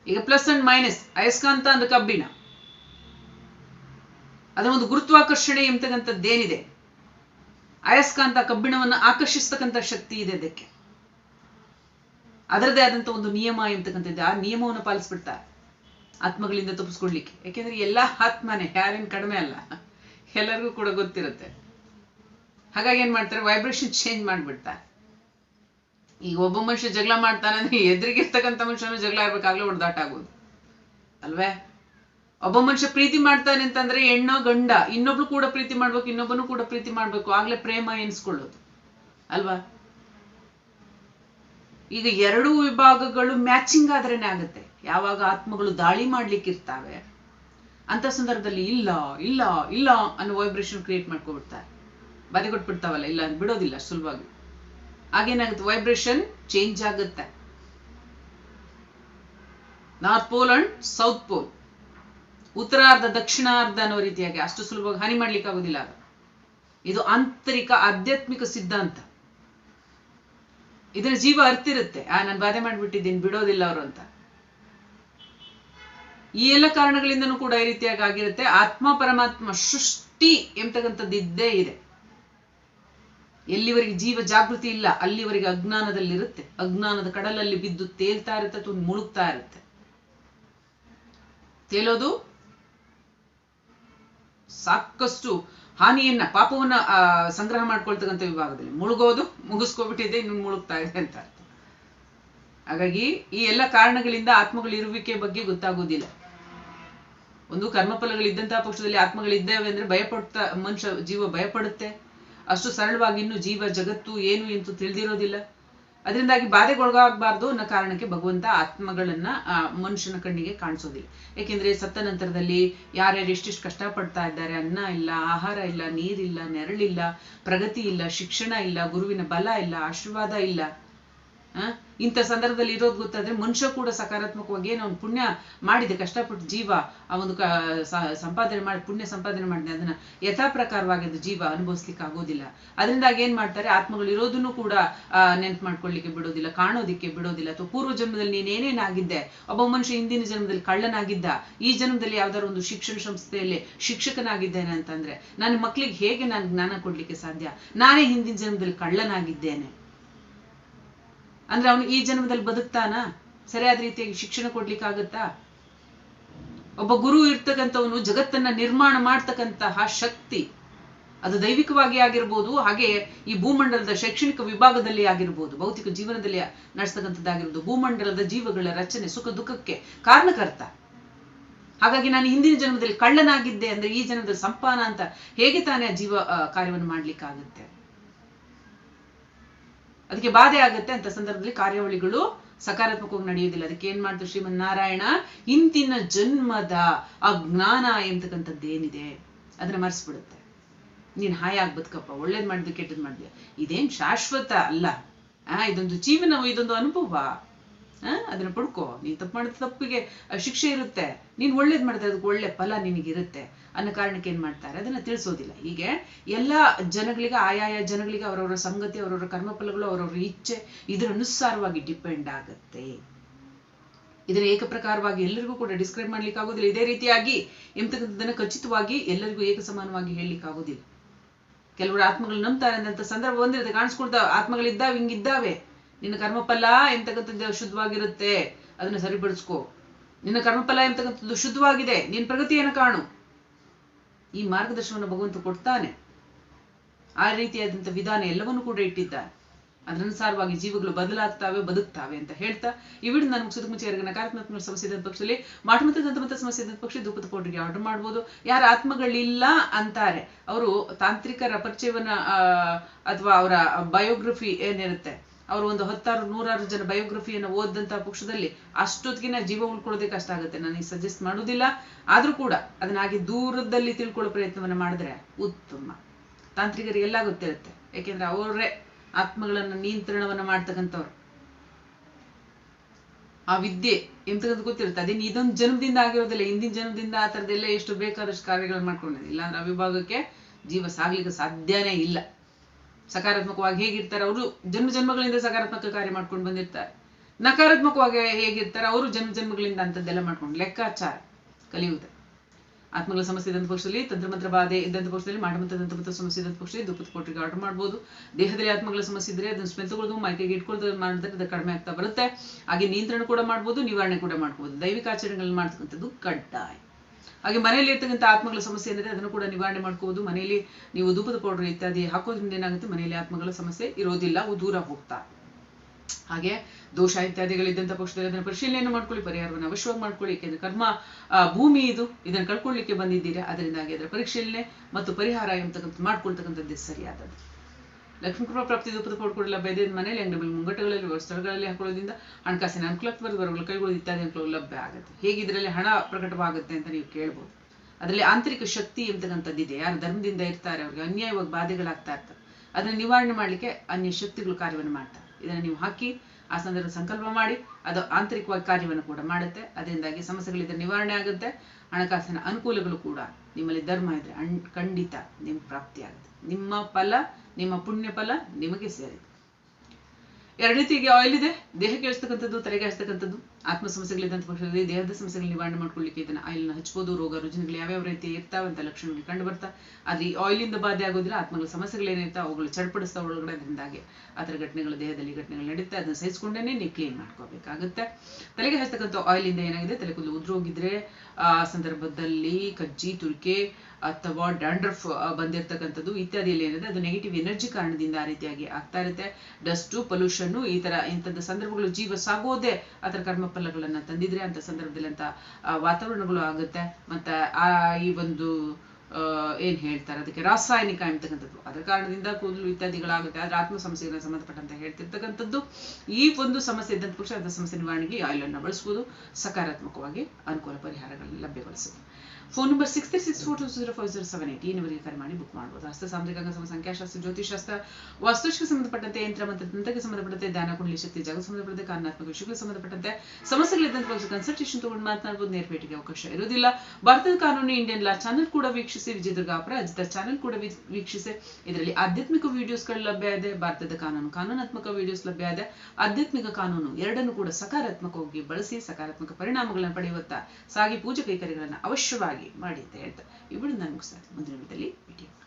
ಈಗ ಪ್ಲಸ್ ಅಂಡ್ ಮೈನಸ್ ಅಯಸ್ಕಾಂತ ಅಂದ ಕಬ್ಬಿಣ. ಅದರ ಒಂದು ಗುರುತ್ವಾಕರ್ಷಣೆ ಎಂಬತಕ್ಕಂಥದ್ದೇನಿದೆ ಅಯಸ್ಕಾಂತ ಕಬ್ಬಿಣವನ್ನು ಆಕರ್ಷಿಸ್ತಕ್ಕಂಥ ಶಕ್ತಿ ಇದೆ ಅದಕ್ಕೆ. ಅದರದೇ ಆದಂಥ ಒಂದು ನಿಯಮ ಎಂತಕ್ಕಂಥದ್ದು, ಆ ನಿಯಮವನ್ನು ಪಾಲಿಸ್ಬಿಡ್ತಾರೆ ಆತ್ಮಗಳಿಂದ ತಪ್ಪಿಸ್ಕೊಡ್ಲಿಕ್ಕೆ. ಯಾಕೆಂದ್ರೆ ಎಲ್ಲ ಆತ್ಮನೇ ಯಾರೇನು ಕಡಿಮೆ ಅಲ್ಲ. ಎಲ್ಲರಿಗೂ ಕೂಡ ಗೊತ್ತಿರುತ್ತೆ. ಹಾಗಾಗಿ ಏನ್ ಮಾಡ್ತಾರೆ? ವೈಬ್ರೇಷನ್ ಚೇಂಜ್ ಮಾಡ್ಬಿಡ್ತಾರೆ ಈಗ ಒಬ್ಬ ಮನುಷ್ಯ ಜಗಳ ಮಾಡ್ತಾನೆ ಅಂದ್ರೆ ಎದುರಿಗಿರ್ತಕ್ಕಂಥ ಮನುಷ್ಯನು ಜಗಳ ಇರ್ಬೇಕಾಗ್ಲೇ ಹೊಡೆದಾಟ ಆಗೋದು. ಅಲ್ವೇ? ಒಬ್ಬ ಮನುಷ್ಯ ಪ್ರೀತಿ ಮಾಡ್ತಾನೆ ಅಂತಂದ್ರೆ ಹೆಣ್ಣೋ, ಗಂಡ, ಇನ್ನೊಬ್ಳು ಕೂಡ ಪ್ರೀತಿ ಮಾಡ್ಬೇಕು, ಇನ್ನೊಬ್ಬನು ಕೂಡ ಪ್ರೀತಿ ಮಾಡ್ಬೇಕು. ಆಗ್ಲೇ ಪ್ರೇಮ ಎನ್ಸ್ಕೊಳ್ಳೋದು. ಅಲ್ವಾ? ಈಗ ಎರಡೂ ವಿಭಾಗಗಳು ಮ್ಯಾಚಿಂಗ್ ಆದ್ರೇನೆ ಆಗುತ್ತೆ. ಯಾವಾಗ ಆತ್ಮಗಳು ದಾಳಿ ಮಾಡ್ಲಿಕ್ಕೆ ಇರ್ತಾವೆ ಅಂತ ಸಂದರ್ಭದಲ್ಲಿ ಇಲ್ಲ ಇಲ್ಲ ಇಲ್ಲ ಅನ್ನೋ ವೈಬ್ರೇಷನ್ ಕ್ರಿಯೇಟ್ ಮಾಡ್ಕೊಬಿಡ್ತಾರೆ. ಬದಿ ಕೊಟ್ಬಿಡ್ತಾವಲ್ಲ ಇಲ್ಲ ಅಂತ ಬಿಡೋದಿಲ್ಲ ಸುಲಭವಾಗಿ. ಆಗೇನಾಗುತ್ತೆ ವೈಬ್ರೇಷನ್ ಚೇಂಜ್ ಆಗುತ್ತೆ. North pole and south pole ಉತ್ತರಾರ್ಧ, ದಕ್ಷಿಣಾರ್ಧ ಅನ್ನೋ ರೀತಿಯಾಗಿ ಅಷ್ಟು ಸುಲಭವಾಗಿ ಹಾನಿ ಮಾಡ್ಲಿಕ್ಕೆ ಆಗೋದಿಲ್ಲ ಆಗ ಇದು ಆಂತರಿಕ ಆಧ್ಯಾತ್ಮಿಕ ಸಿದ್ಧಾಂತ. ಇದರ ಜೀವ ಅರ್ತಿರುತ್ತೆ ಆ, ನಾನು ಬಾಧೆ ಮಾಡಿಬಿಟ್ಟಿದ್ದೀನಿ, ಬಿಡೋದಿಲ್ಲ ಅವರು ಅಂತ. ಈ ಎಲ್ಲ ಕಾರಣಗಳಿಂದನೂ ಕೂಡ ಈ ರೀತಿಯಾಗಿ ಆಗಿರುತ್ತೆ. ಆತ್ಮ, ಪರಮಾತ್ಮ ಸೃಷ್ಟಿ ಎಂಬತಕ್ಕಂಥದ್ದು ಇದ್ದೇ ಇದೆ. ಎಲ್ಲಿವರೆಗೆ ಜೀವ ಜಾಗೃತಿ ಇಲ್ಲ, ಅಲ್ಲಿವರೆಗೆ ಅಜ್ಞಾನದಲ್ಲಿರುತ್ತೆ. ಅಜ್ಞಾನದ ಕಡಲಲ್ಲಿ ಬಿದ್ದು ತೇಲ್ತಾ ಇರುತ್ತೆ ಅಥವಾ ಮುಳುಗ್ತಾ ಇರುತ್ತೆ. ತೇಲೋದು ಸಾಕಷ್ಟು ಹಾನಿಯನ್ನ, ಪಾಪವನ್ನ ಸಂಗ್ರಹ ಮಾಡ್ಕೊಳ್ತಕ್ಕಂಥ ವಿಭಾಗದಲ್ಲಿ. ಮುಳುಗೋದು ಮುಗಿಸ್ಕೊಬಿಟ್ಟಿದೆ ಇನ್ನು ಮುಳುಗ್ತಾ ಇದೆ ಅಂತ ಅರ್ಥ. ಹಾಗಾಗಿ, ಈ ಎಲ್ಲ ಕಾರಣಗಳಿಂದ ಆತ್ಮಗಳ ಇರುವಿಕೆ ಬಗ್ಗೆ ಗೊತ್ತಾಗೋದಿಲ್ಲ. ಒಂದು ಕರ್ಮಫಲಗಳಿದ್ದಂತಹ ಪಕ್ಷದಲ್ಲಿ ಆತ್ಮಗಳಿದ್ದೇವೆ ಅಂದ್ರೆ ಭಯಪಡ್ತಾ, ಮನುಷ್ಯ ಜೀವ ಭಯಪಡುತ್ತೆ. ಅಷ್ಟು ಸರಳವಾಗಿ ಇನ್ನು ಜೀವ, ಜಗತ್ತು ಏನು ಎಂದು ತಿಳಿದಿರೋದಿಲ್ಲ. ಅದರಿಂದಾಗಿ ಬಾಧೆಗೊಳಗಾಗಬಾರ್ದು ಅನ್ನೋ ಕಾರಣಕ್ಕೆ ಭಗವಂತ ಆತ್ಮಗಳನ್ನ ಮನುಷ್ಯನ ಕಣ್ಣಿಗೆ ಕಾಣಿಸೋದಿಲ್ಲ. ಯಾಕೆಂದ್ರೆ ಸತ್ತ ನಂತರದಲ್ಲಿ ಯಾರ್ಯಾರು ಎಷ್ಟೆಷ್ಟು ಕಷ್ಟಪಡ್ತಾ ಇದ್ದಾರೆ, ಅನ್ನ ಇಲ್ಲ, ಆಹಾರ ಇಲ್ಲ, ನೀರಿಲ್ಲ, ನೆರಳಿಲ್ಲ, ಪ್ರಗತಿ ಇಲ್ಲ, ಶಿಕ್ಷಣ ಇಲ್ಲ, ಗುರುವಿನ ಬಲ ಇಲ್ಲ, ಆಶೀರ್ವಾದ ಇಲ್ಲ ಇಂಥ ಸಂದರ್ಭದಲ್ಲಿ ಇರೋದು ಗೊತ್ತಾದ್ರೆ ಮನುಷ್ಯ ಕೂಡ ಸಕಾರಾತ್ಮಕವಾಗಿ ಏನೋ ಒಂದು ಪುಣ್ಯ ಮಾಡಿದೆ, ಕಷ್ಟಪಟ್ಟು ಜೀವ, ಆ ಒಂದು ಸಂಪಾದನೆ ಮಾಡಿ, ಪುಣ್ಯ ಸಂಪಾದನೆ ಮಾಡಿದೆ, ಅದನ್ನ ಯಥಾ ಪ್ರಕಾರವಾಗಿ ಅದು ಜೀವ ಅನುಭವಿಸ್ಲಿಕ್ಕೆ ಆಗೋದಿಲ್ಲ. ಅದರಿಂದಾಗಿ ಏನ್ ಮಾಡ್ತಾರೆ, ಆತ್ಮಗಳು ಇರೋದನ್ನು ಕೂಡ ನೆನ್ಪು ಮಾಡ್ಕೊಳ್ಳಿಕ್ಕೆ ಬಿಡೋದಿಲ್ಲ, ಕಾಣೋದಿಕ್ಕೆ ಬಿಡೋದಿಲ್ಲ. ಅಥವಾ ಪೂರ್ವ ಜನ್ಮದಲ್ಲಿ ನೀನ್ ಏನೇನಾಗಿದ್ದೆ ಒಬ್ಬ ಮನುಷ್ಯ ಹಿಂದಿನ ಜನ್ಮದಲ್ಲಿ ಕಳ್ಳನಾಗಿದ್ದ, ಈ ಜನ್ಮದಲ್ಲಿ ಯಾವ್ದಾದ್ರು ಒಂದು ಶಿಕ್ಷಣ ಸಂಸ್ಥೆಯಲ್ಲಿ ಶಿಕ್ಷಕನಾಗಿದ್ದೇನೆ ಅಂತಂದ್ರೆ, ನನ್ನ ಮಕ್ಳಿಗೆ ಹೇಗೆ ನಾನು ಜ್ಞಾನ ಕೊಡ್ಲಿಕ್ಕೆ ಸಾಧ್ಯ? ನಾನೇ ಹಿಂದಿನ ಜನ್ಮದಲ್ಲಿ ಕಳ್ಳನಾಗಿದ್ದೇನೆ. ಅಂದ್ರೆ ಅವನು ಈ ಜನ್ಮದಲ್ಲಿ ಬದುಕ್ತಾನ? ಸರಿಯಾದ ರೀತಿಯಾಗಿ ಶಿಕ್ಷಣ ಕೊಡ್ಲಿಕ್ಕಾಗತ್ತಾ? ಒಬ್ಬ ಗುರು ಇರ್ತಕ್ಕಂಥವನು ಜಗತ್ತನ್ನ ನಿರ್ಮಾಣ ಮಾಡ್ತಕ್ಕಂತಹ ಶಕ್ತಿ ಅದು ದೈವಿಕವಾಗಿ ಆಗಿರ್ಬೋದು, ಹಾಗೆ ಈ ಭೂಮಂಡಲದ ಶೈಕ್ಷಣಿಕ ವಿಭಾಗದಲ್ಲಿ ಆಗಿರ್ಬೋದು, ಭೌತಿಕ ಜೀವನದಲ್ಲಿ ನಡೆಸ್ತಕ್ಕಂಥದ್ದಾಗಿರ್ಬೋದು. ಭೂಮಂಡಲದ ಜೀವಗಳ ರಚನೆ ಸುಖ ದುಃಖಕ್ಕೆ ಕಾರಣಕರ್ತ. ಹಾಗಾಗಿ ನಾನು ಹಿಂದಿನ ಜನ್ಮದಲ್ಲಿ ಕಳ್ಳನಾಗಿದ್ದೆ ಅಂದ್ರೆ ಈ ಜನ್ಮದಲ್ಲಿ ಸಂಪಾನ ಅಂತ ಹೇಗೆ ತಾನೇ ಆ ಜೀವ ಕಾರ್ಯವನ್ನು ಮಾಡ್ಲಿಕ್ಕಾಗತ್ತೆ? ಅದಕ್ಕೆ ಬಾಧೆ ಆಗುತ್ತೆ ಅಂತ ಸಂದರ್ಭದಲ್ಲಿ ಕಾರ್ಯಾವಳಿಗಳು ಸಕಾರಾತ್ಮಕವಾಗಿ ನಡೆಯುವುದಿಲ್ಲ. ಅದಕ್ಕೆ ಏನ್ ಶ್ರೀಮನ್ ನಾರಾಯಣ ಇಂತಿನ ಜನ್ಮದ ಆ ಜ್ಞಾನ ಎಂತಕ್ಕಂಥದ್ದೇನಿದೆ ಅದನ್ನ ಮರೆಸ್ಬಿಡುತ್ತೆ. ನೀನ್ ಹಾಯಾಗಿ ಬದುಕಪ್ಪ, ಒಳ್ಳೇದ್ ಮಾಡಿದ್ವಿ ಕೆಟ್ಟದ್ ಮಾಡಿದ್ವಿ ಇದೇನ್ ಶಾಶ್ವತ ಅಲ್ಲ. ಆ, ಇದೊಂದು ಜೀವನ ಇದೊಂದು ಅನುಭವ. ಅದನ್ನ ಪಡ್ಕೋ. ನೀನ್ ತಪ್ಪು ಮಾಡಿದ ತಪ್ಪಿಗೆ ಶಿಕ್ಷೆ ಇರುತ್ತೆ. ನೀನ್ ಒಳ್ಳೇದ್ ಮಾಡಿದ್ರೆ ಅದಕ್ಕೆ ಒಳ್ಳೆ ಫಲ ನಿನಗಿರುತ್ತೆ ಅನ್ನೋ ಕಾರಣಕ್ಕೆ ಏನ್ ಮಾಡ್ತಾರೆ? ಅದನ್ನ ತಿಳಿಸೋದಿಲ್ಲ. ಹೀಗೆ ಎಲ್ಲಾ ಜನಗಳಿಗೆ, ಆಯಾಯ ಜನಗಳಿಗೆ, ಅವರವರ ಸಂಗತಿ, ಅವರವರ ಕರ್ಮಫಲಗಳು, ಅವರವರ ಇಚ್ಛೆ, ಇದರ ಅನುಸಾರವಾಗಿ ಡಿಪೆಂಡ್ ಆಗುತ್ತೆ. ಇದನ್ನ ಏಕಪ್ರಕಾರವಾಗಿ ಎಲ್ಲರಿಗೂ ಕೂಡ ಡಿಸ್ಕ್ರೈಬ್ ಮಾಡ್ಲಿಕ್ಕೆ ಆಗೋದಿಲ್ಲ. ಇದೇ ರೀತಿಯಾಗಿ ಎಂತಕ್ಕಂಥದ್ದನ್ನ ಖಚಿತವಾಗಿ ಎಲ್ಲರಿಗೂ ಏಕ ಸಮಾನವಾಗಿ ಹೇಳಲಿಕ್ಕೆ ಆಗೋದಿಲ್ಲ. ಕೆಲವರು ಆತ್ಮಗಳು ನಂಬ್ತಾರೆ ಅಂತ ಸಂದರ್ಭ ಬಂದಿರುತ್ತೆ ಕಾಣಿಸ್ಕೊಳ್ತಾವೆ. ಆತ್ಮಗಳಿದ್ದಾವೆ, ಹಿಂಗಿದ್ದಾವೆ. ನಿನ್ನ ಕರ್ಮಫಲ ಎಂತಕ್ಕಂಥದ್ದು ಶುದ್ಧವಾಗಿರುತ್ತೆ, ಅದನ್ನ ಸರಿಪಡಿಸ್ಕೋ. ನಿನ್ನ ಕರ್ಮಫಲ ಎಂತಕ್ಕಂಥದ್ದು ಶುದ್ಧವಾಗಿದೆ, ನಿನ್ನ ಪ್ರಗತಿಯನ್ನು ಕಾಣು. ಈ ಮಾರ್ಗದರ್ಶನವನ್ನು ಭಗವಂತ ಕೊಡ್ತಾನೆ. ಆ ರೀತಿಯಾದಂಥ ವಿಧಾನ ಎಲ್ಲವನ್ನೂ ಕೂಡ ಇಟ್ಟಿದ್ದಾನೆ. ಅದರನುಸಾರವಾಗಿ ಜೀವಗಳು ಬದಲಾಗ್ತಾವೆ, ಬದುಕ್ತಾವೆ ಅಂತ ಹೇಳ್ತಾ, ಈ ವಿಡಿಯೋ ನಾನು ಮುಗಿಸೋದಕ್ಕೆ ಮುಂಚೆ ಯಾರಿಗೆ ನಕಾರಾತ್ಮಕ ಸಮಸ್ಯೆ ಪಕ್ಷದಲ್ಲಿ ಮತ್ತು ದಂತಮತ ಸಮಸ್ಯೆ ಪಕ್ಷ ದುಪ್ಪದ ಪೌಡ್ರಿಗೆ ಆರ್ಡರ್ ಮಾಡ್ಬೋದು. ಯಾರು ಆತ್ಮಗಳಿಲ್ಲ ಅಂತಾರೆ, ಅವರು ತಾಂತ್ರಿಕರ ಪರಿಚಯವನ್ನ ಅಥವಾ ಅವರ ಬಯೋಗ್ರಫಿ ಏನಿರುತ್ತೆ ಅವರು ಒಂದು ಹತ್ತಾರು, ನೂರಾರು ಜನ ಬಯೋಗ್ರಫಿಯನ್ನು ಓದಂತ ಪಕ್ಷದಲ್ಲಿ ಅಷ್ಟೊತ್ತಿಗಿನ ಜೀವ ಉಳ್ಕೊಳ್ಳೋದೇ ಕಷ್ಟ ಆಗುತ್ತೆ. ನನಗೆ ಸಜೆಸ್ಟ್ ಮಾಡೋದಿಲ್ಲ ಆದ್ರೂ ಕೂಡ ಅದನ್ನ ದೂರದಲ್ಲಿ ತಿಳ್ಕೊಳ್ಳೋ ಪ್ರಯತ್ನವನ್ನ ಮಾಡಿದ್ರೆ ಉತ್ತಮ. ತಾಂತ್ರಿಕರಿಗೆ ಎಲ್ಲ ಗೊತ್ತಿರುತ್ತೆ. ಯಾಕೆಂದ್ರೆ ಅವರೇ ಆತ್ಮಗಳನ್ನ ನಿಯಂತ್ರಣವನ್ನ ಮಾಡ್ತಕ್ಕಂಥವ್ರು. ಆ ವಿದ್ಯೆ ಎಂತಕ್ಕಂತ ಗೊತ್ತಿರುತ್ತೆ? ಅದೇನು ಇದೊಂದು ಜನ್ಮದಿಂದ ಆಗಿರೋದಿಲ್ಲ. ಹಿಂದಿನ ಜನ್ಮದಿಂದ ಆ ಥರದ್ದೆಲ್ಲ ಎಷ್ಟು ಬೇಕಾದಷ್ಟು ಕಾರ್ಯಗಳು ಮಾಡ್ಕೊಂಡಿದೆ ಇಲ್ಲಾಂದ್ರೆ ಆ ವಿಭಾಗಕ್ಕೆ ಜೀವ ಸಾಗ್ಲಿಕ್ಕೆ ಸಾಧ್ಯನೇ ಇಲ್ಲ. ಸಕಾರಾತ್ಮಕವಾಗಿ ಹೇಗಿರ್ತಾರೆ, ಅವರು ಜನ್ಮ ಜನ್ಮಗಳಿಂದ ಸಕಾರಾತ್ಮಕ ಕಾರ್ಯ ಮಾಡ್ಕೊಂಡು ಬಂದಿರ್ತಾರೆ. ನಕಾರಾತ್ಮಕವಾಗಿ ಹೇಗಿರ್ತಾರೆ, ಅವರು ಜನ್ಮ ಜನ್ಮಗಳಿಂದ ಅಂಥದ್ದೆಲ್ಲ ಮಾಡ್ಕೊಂಡು ಲೆಕ್ಕಾಚಾರ, ಕಲಿಯುವುದು. ಆತ್ಮಗಳ ಸಮಸ್ಯೆ ಇದ್ದಂಥ ಪಕ್ಷದಲ್ಲಿ ತಂತ್ರಮಂತ್ರ ಬಾಧೆ ಇದ್ದಂಥ ಪಕ್ಷದಲ್ಲಿ ಮಾಡಮಂತ್ರ ತಂತ್ರಮಂತ್ರ ಸಮಸ್ಯೆ ಇದ್ದಂಥ ಪಕ್ಷದಲ್ಲಿ ದುಪ್ಪದ ಕೋಟಿಗೆ ಆರ್ಡರ್ ಮಾಡ್ಬೋದು. ದೇಹದಲ್ಲಿ ಆತ್ಮಗಳ ಸಮಸ್ಯೆ ಇದ್ರೆ ಅದನ್ನ ಸ್ಮೆಂತಗೊಳ್ಳೋದು ಮೈಕೈಗೆ ಇಟ್ಕೊಳ್ತಾ ಮಾಡಿದ್ರೆ ಅದು ಕಡಿಮೆ ಆಗ್ತಾ ಬರುತ್ತೆ. ಹಾಗೆ ನಿಯಂತ್ರಣ ಕೂಡ ಮಾಡ್ಬೋದು, ನಿವಾರಣೆ ಕೂಡ ಮಾಡ್ಬೋದು. ದೈವಿಕ ಆಚರಣೆಗಳನ್ನ ಮಾಡ್ತಕ್ಕಂಥದ್ದು ಕಡ್ಡಾಯ. ಹಾಗೆ ಮನೆಯಲ್ಲಿ ಇರ್ತಕ್ಕಂಥ ಆತ್ಮಗಳ ಸಮಸ್ಯೆ ಅಂದರೆ ಅದನ್ನು ಕೂಡ ನಿವಾರಣೆ ಮಾಡ್ಕೋಬಹುದು ಮನೆಯಲ್ಲಿ ನೀವು ಧೂಪದ ಪೌಡರ್ ಇತ್ಯಾದಿ ಹಾಕೋದ್ರಿಂದ ಏನಾಗುತ್ತೆ? ಮನೆಯಲ್ಲಿ ಆತ್ಮಗಳ ಸಮಸ್ಯೆ ಇರೋದಿಲ್ಲ, ಅವು ದೂರ ಹೋಗ್ತಾ. ಹಾಗೆ ದೋಷ ಇತ್ಯಾದಿಗಳಿದ್ದಂಥ ಪಕ್ಷದಲ್ಲಿ ಅದನ್ನು ಪರಿಶೀಲನೆಯನ್ನು ಮಾಡ್ಕೊಳ್ಳಿ, ಪರಿಹಾರವನ್ನು ಅವಶ್ಯವಾಗಿ ಮಾಡ್ಕೊಳ್ಳಿ. ಏಕೆಂದ್ರೆ ಕರ್ಮ ಭೂಮಿ ಇದು. ಇದನ್ನು ಕಳ್ಕೊಳ್ಳಿಕ್ಕೆ ಬಂದಿದ್ದೀರಾ? ಅದರಿಂದಾಗಿ ಅದರ ಪರಿಶೀಲನೆ ಮತ್ತು ಪರಿಹಾರ ಎಂಬತಕ್ಕಂಥ ಮಾಡ್ಕೊಳ್ತಕ್ಕಂಥದ್ದೇ ಸರಿಯಾದದ್ದು. ಲಕ್ಷ್ಮೀ ಕೃಪಾ ಪ್ರಾಪ್ತಿ ಕೂಡ ಪೌಡ್ಗಳು ಕೊಡಲ್ಲ ಬೇದೇದ ಮನೆಯಲ್ಲಿ ಅಂಗಡಿ ಮುಂಗಟ್ಟಗಳಲ್ಲಿ ವಸ್ತುಗಳಲ್ಲಿ ಹಾಕೊಳ್ಳೋದ್ರಿಂದ ಹಣಕಾಸಿನ ಅನುಕೂಲಕ್ಕೆ ಬರಗಳು ಕೈಗೊಳ್ಳೋದು ಇತ್ಯಾದಿ ಅನುಕೂಲ ಲಭ್ಯ ಆಗುತ್ತೆ. ಹೇಗೆ ಇದರಲ್ಲಿ ಹಣ ಪ್ರಕಟವಾಗುತ್ತೆ ಅಂತ ನೀವು ಕೇಳ್ಬೋದು. ಅದರಲ್ಲಿ ಆಂತರಿಕ ಶಕ್ತಿ ಎಂತಕ್ಕಂಥದ್ದಿದೆ ಯಾರು ಧರ್ಮದಿಂದ ಇರ್ತಾರೆ, ಅವ್ರಿಗೆ ಅನ್ಯಾಯವಾಗಿ ಬಾಧೆಗಳಾಗ್ತಾ ಇರ್ತಾರೆ ಅದನ್ನ ನಿವಾರಣೆ ಮಾಡಲಿಕ್ಕೆ ಅನ್ಯ ಶಕ್ತಿಗಳು ಕಾರ್ಯವನ್ನು ಮಾಡ್ತಾರೆ. ಇದನ್ನು ನೀವು ಹಾಕಿ, ಆ ಸಂದರ್ಭ ಸಂಕಲ್ಪ ಮಾಡಿ, ಅದು ಆಂತರಿಕವಾಗಿ ಕಾರ್ಯವನ್ನು ಕೂಡ ಮಾಡುತ್ತೆ. ಅದರಿಂದಾಗಿ ಸಮಸ್ಯೆಗಳಿದ್ರೆ ನಿವಾರಣೆ ಆಗುತ್ತೆ. ಹಣಕಾಸಿನ ಅನುಕೂಲಗಳು ಕೂಡ ನಿಮ್ಮಲ್ಲಿ ಧರ್ಮ ಇದ್ರೆ ಖಂಡಿತ ನಿಮ್ಗೆ ಪ್ರಾಪ್ತಿ ಆಗುತ್ತೆ. ನಿಮ್ಮ ಫಲ ನಿಮ್ಮ ಪುಣ್ಯ ಫಲ ನಿಮಗೆ ಸೇರಿದೆ ಎರಡನೇ ಆಯಿಲ್ ಇದೆ ದೇಹಕ್ಕೆ ಹಚ್ತಕ್ಕಂಥದ್ದು ತಲೆಗೆ ಹಚ್ತಕ್ಕಂಥದ್ದು ಆತ್ಮ ಸಮಸ್ಯೆಗಳಿದ್ದಂಥ ಪಕ್ಷದಲ್ಲಿ ದೇಹದ ಸಮಸ್ಯೆಗಳು ನಿವಾರಣೆ ಮಾಡ್ಕೊಳ್ಳಿಕ್ಕೆ ಇದನ್ನ ಆಯಿಲ್ನ ಹಚ್ಬೋದು, ರೋಗ ರುಜಿನಗಳು ಯಾವ್ಯಾವ ರೀತಿ ಇರ್ತಾವೆ ಅಂತ ಲಕ್ಷಣಗಳು ಕಂಡು ಬರ್ತಾ ಆದ್ರೆ ಈ ಆಯಿಲಿಂದ ಬಾಧೆ ಆಗೋದಿಲ್ಲ, ಆತ್ಮಗಳ ಸಮಸ್ಯೆಗಳೇನಿರ್ತಾವೆ ಅವುಗಳು ಚಡ್ಪಡಿಸ್ತಾ ಒಳಗಡೆ ಅದರಿಂದಾಗಿ ಅದರ ಘಟನೆಗಳು, ದೇಹದಲ್ಲಿ ಘಟನೆಗಳು ನಡೀತಾ ಅದನ್ನ ಸಹಿಸಿಕೊಂಡೇನೆ ನೀವು ಕ್ಲೀನ್ ಮಾಡ್ಕೋಬೇಕಾಗುತ್ತೆ. ತಲೆಗೆ ಹಚ್ತಕ್ಕಂಥ ಆಯಿಲಿಂದ ಏನಾಗಿದೆ? ತಲೆ ಕೂದಲು ಉದ್ರೋಗಿದ್ರೆ, ಆ ಸಂದರ್ಭದಲ್ಲಿ ಕಜ್ಜಿ, ತುರಿಕೆ ಅಥವಾ ಡ್ಯಾಂಡ್ರಫ್ ಬಂದಿರತಕ್ಕಂಥದ್ದು ಇತ್ಯಾದಿಯಲ್ಲಿ ಏನಿದೆ, ಅದು ನೆಗೆಟಿವ್ ಎನರ್ಜಿ ಕಾರಣದಿಂದ ಆ ರೀತಿಯಾಗಿ ಆಗ್ತಾ ಇರುತ್ತೆ. ಡಸ್ಟು ಪೊಲ್ಯೂಷನ್ ಈ ತರ ಇಂಥದ್ದು ಸಂದರ್ಭಗಳು ಜೀವ ಸಾಗೋದೇ ಅದರ ಕರ್ಮಫಲಗಳನ್ನ ತಂದಿದ್ರೆ ಅಂತ ಸಂದರ್ಭದಲ್ಲಿ ಅಂತ ವಾತಾವರಣಗಳು ಆಗುತ್ತೆ. ಮತ್ತೆ ಆ ಈ ಒಂದು ಏನ್ ಹೇಳ್ತಾರೆ? ಅದಕ್ಕೆ ರಾಸಾಯನಿಕ ಎಂಬತಕ್ಕಂಥದ್ದು ಅದರ ಕಾರಣದಿಂದ ಕೂದಲು ಇತ್ಯಾದಿಗಳಾಗುತ್ತೆ. ಆದರೆ ಆತ್ಮ ಸಮಸ್ಯೆಗಳ ಸಂಬಂಧಪಟ್ಟಂತೆ ಹೇಳ್ತಿರ್ತಕ್ಕಂಥದ್ದು, ಈ ಒಂದು ಸಮಸ್ಯೆ ಇದ್ದಂಥ ಪಕ್ಷ ಅದರ ಸಮಸ್ಯೆ ನಿವಾರಣೆಗೆ ಆಯಿಲ್ ಅನ್ನು ಬಳಸಬಹುದು ಸಕಾರಾತ್ಮಕವಾಗಿ ಅನುಕೂಲ ಪರಿಹಾರಗಳನ್ನು ಲಭ್ಯಗೊಳಿಸುವುದು phone number six three six four two zero five zero seven eight ಈ ನಂಬರ್ಗೆ ಕರೆ ಮಾಡಿ ಬುಕ್ ಮಾಡಬಹುದು ಹಸ್ತ ಸಾಂದ್ರಿಕ ಅಂಗ ಸಮ ಸಂಖ್ಯಾಶಾಸ್ತ್ರ ಜ್ಯೋತಿಷಾಸ್ತ್ರ ವಾಸ್ತುಶಿಗೆ ಸಂಬಂಧಪಟ್ಟಂತೆ, ಯಂತ್ರ ಮತ್ತು ತಂತ್ರಕ್ಕೆ ಸಂಬಂಧಪಟ್ಟಂತೆ, ಧ್ಯಾನ, ಕುಂಡಲಿ, ಶಕ್ತಿ ಜಗ ಸಂಬಂಧಪಟ್ಟಂತೆ, ಕಾರಣಾತ್ಮಕ ವಿಷಯಗಳಿಗೆ ಸಂಬಂಧಪಟ್ಟಂತೆ ಸಮಸ್ಯೆಗಳಿದ್ದಂಥ ಕನ್ಸಲ್ಟೇಷನ್ ತಗೊಂಡು ಮಾತನಾಡಬಹುದು ನೇರ ಭೇಟಿಗೆ ಅವಕಾಶ ಇರುವುದಿಲ್ಲ. ಭಾರತದ ಕಾನೂನು ಇಂಡಿಯನ್ ಲಾ ಚಾನೆಲ್ ಕೂಡ ವೀಕ್ಷಿಸಿ ವಿಜಯದುರ್ಗ ಅಪರಾಜಿತ ಚಾನೆಲ್ ಕೂಡ ವೀಕ್ಷಿಸಿ. ಇದರಲ್ಲಿ ಆಧ್ಯಾತ್ಮಿಕ ವಿಡಿಯೋಸ್ಗಳು ಲಭ್ಯ ಇದೆ, ಭಾರತದ ಕಾನೂನು, ಕಾನೂನಾತ್ಮಕ ವಿಡಿಯೋಸ್ ಲಭ್ಯ ಇದೆ. ಆಧ್ಯಾತ್ಮಿಕ ಕಾನೂನು ಎರಡನ್ನು ಕೂಡ ಸಕಾರಾತ್ಮಕವಾಗಿ ಬಳಸಿ, ಸಕಾರಾತ್ಮಕ ಪರಿಣಾಮಗಳನ್ನು ಪಡೆಯುತ್ತಾ ಸಾಗಿ ಪೂಜೆ ಕೈಕರ್ಯಗಳನ್ನು ಅವಶ್ಯವಾಗಿ ಮಾಡಿ ಅಂತ. ಇವುಗಳು ನಾನು ಮುಗಿಸ್ತಾ ಮುಂದಿನ ವಿಡಿಯೋದಲ್ಲಿ ಭೇಟಿ